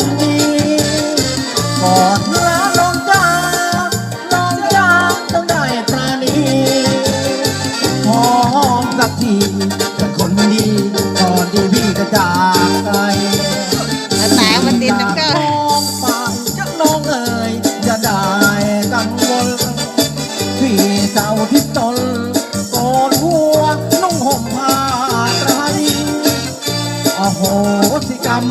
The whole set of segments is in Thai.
คนดีก่อนลาน้องจ้าน้องจ้าต้องได้ปราณีหอมสักทีเป็นคนดีก่อนที่พี่จะจากไปแตกมันติดน้ำเกลือ น้องไปจะน้องเอ๋ยจะได้กังวล พี่สาวที่ตนโกนหัวนุ่งห่มผ้าไตร อโหสิกรรม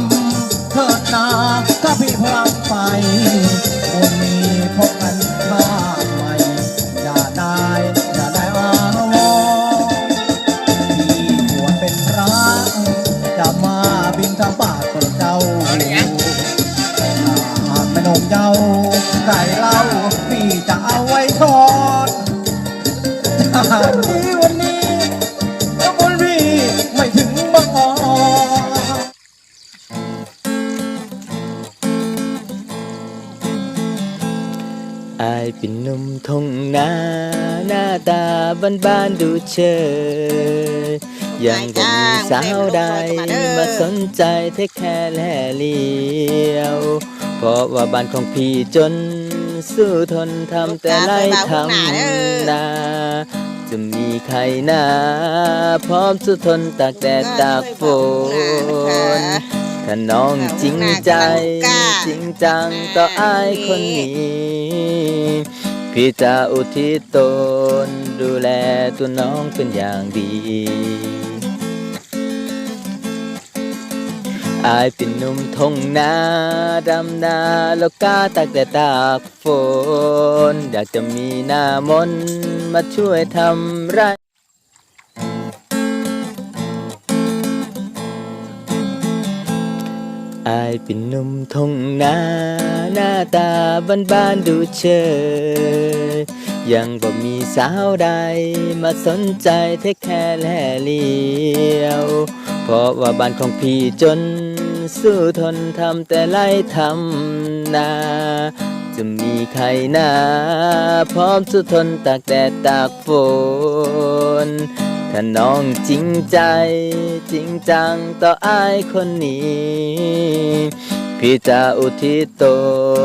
จะเอาไว้ทอดจากนี้วันนี้ก็บนพี่ไม่ถึงบางอออายเป็นหนุ่มทงนาหน้าตาบ้านๆดูเชยยังบ่มีสาวใดมาสนใจเทคแค่แลเลียว เพราะว่าบ้านของพี่จน สู้ทนทำแต่ไล่ทำนาจะมีใครหนาพร้อมสู้ทนตากแดดตากฝนถ้าน้องจริงใจ จริงจังต่ออายคนนี้ พี่จะอุทิศตนดูแลตัวน้องเป็นอย่างดี อายเป็นหนุ่มทงนาดำนาแล้วกาตากแต่ตากฝน อยากจะมีหน้ามนมาช่วยทำไรอายเป็นหนุ่มทงนาหน้าตาบ้านๆดูเชยยังบ่มีสาวใด มาสนใจเทคแค่แลเลียว เพราะว่าบ้านของพี่จน สู้ทนทำแต่ไล่ทำนา จะมีใครหนาพร้อมสู้ทนตากแดดตากฝนถ้าน้องจริงใจ จริงจังต่ออายคนนี้ พี่จะอุทิศต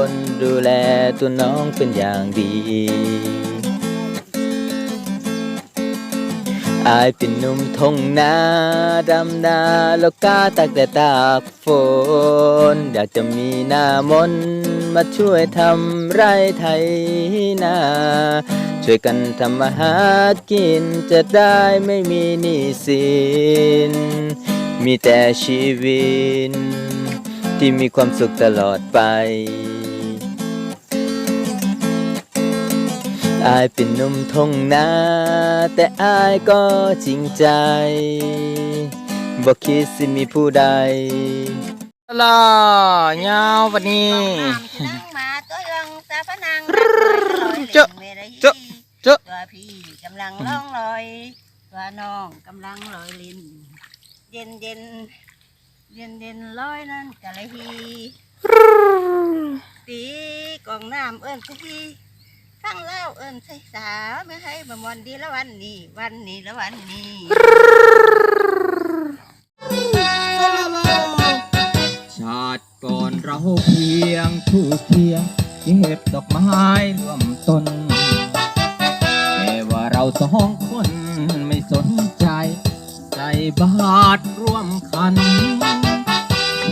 นดูแลตัวน้องเป็นอย่างดี อายเป็นนุ่มทงนาดำนาแล้วกล้าตากแต่ตากฝน อยากจะมีหน้ามนมาช่วยทำไรไถนา ช่วยกันทำมาหากินจะได้ไม่มีหนี้สิน มีแต่ชีวิตที่มีความสุขตลอดไป อายเป็นหนุ่มทงนาแต่อายก็จริงใจบอกคิดสิมีผู้ใดล่อยาววันนี้นั่งมาตัวยังตาพนังเจ้าเจ้าเจ้าตัวพี่กำลังล่องลอยตัวน้องกำลังลอยลินเย็นเย็นเย็นเย็นลอยนั่นกะเลยฮีตีกองน้ำเอิ้นทีฟั งแล้วเอิ้นใส่สาวไม่ให้บำวันดีละวันนี้ วันนี้ละวันนี้ชาติก่อนเราเพียงคู่เคียงเก็บดอกไม้ร่วมต้นแต่ว่าเราสองคนไม่สนใจใจบาทร่วมคัน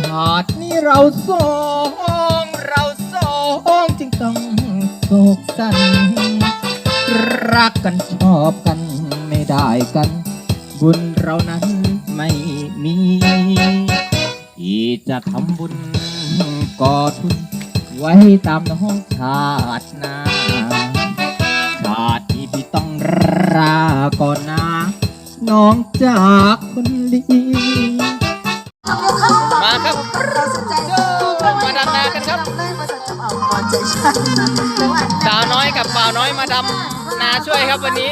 ชาตินี้เราสองเราสองจึงต้อง โศกสัน รักกันชอบกันไม่ได้กัน บุญเรานั้นไม่มีที่จะทำบุญก่อทุน ไว้ตามน้องชาติหนาชาติที่พี่ต้องราก่อนนะ น้องจากคนดี มาครับมาดำนากันครับส น้อยมาดำนาช่วยครับวันนี้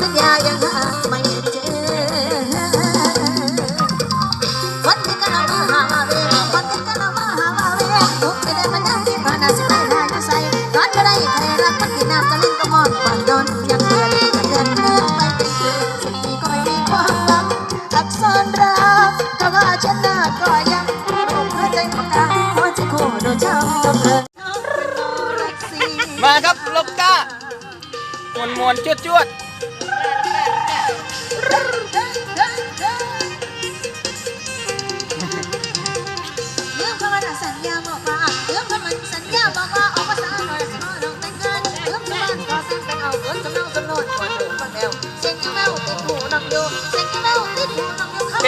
สัญญายังหาไม่เจอวันที่กันเรามาหาเววันที่กันเรามาหาเวทุกไม่ได้มานั่งที่ผ่านหน้าสิไม่ได้จะใส่ร้อนก็ได้ใครรักมันกินน้ำตะลิงก็มอนก่อนโดนยังเดือนกันเดือนเลื่อนไปเป็นเดือนสิ่งนี้ก็ไม่มีความหวังอักษรรักถ้าว่าฉันน่าก็ยังรูปหัวใจประกาศหัวใจคู่โดนช้ำจนเกินรักสีมาครับลกก้ามวนมวนจวดจวด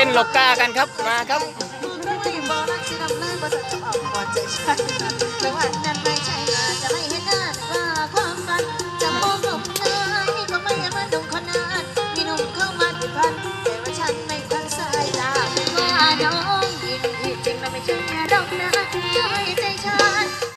น้องอยู่ๆเต้นลกกากันครับมาครับ